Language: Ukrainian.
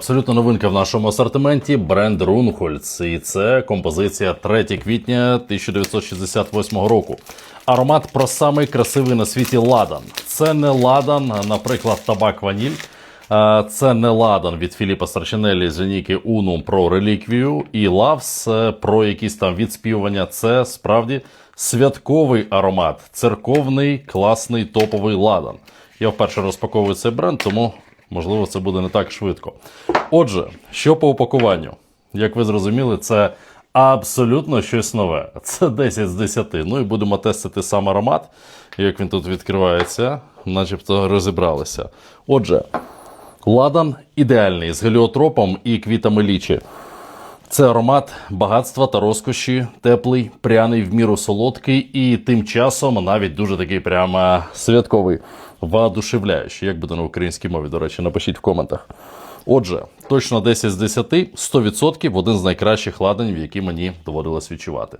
Абсолютно новинка в нашому асортименті бренд Рунхольц. І це композиція 3 квітня 1968 року. Аромат про самий красивий на світі ладан. Це не ладан, наприклад, табак ваніль. Це не ладан від Філіпа Старчинелі з лінійки Унум про реліквію і Лавс про якісь там відспівування. Це справді святковий аромат, церковний, класний топовий ладан. Я вперше розпаковую цей бренд, тому можливо це буде не так швидко. Отже, що по упакуванню? Як ви зрозуміли, це абсолютно щось нове. Це 10 з 10. Ну і будемо тестити сам аромат, як він тут відкривається, начебто розібралися. Отже, ладан ідеальний з геліотропом і квітами лічі. Це аромат багатства та розкоші, теплий, пряний, в міру солодкий і тим часом навіть дуже такий прямо святковий, воодушевляючий. Як буде на українській мові, до речі, напишіть в коментах. Отже, точно 10 з 10, 100% один з найкращих ладанів, які мені доводилось відчувати.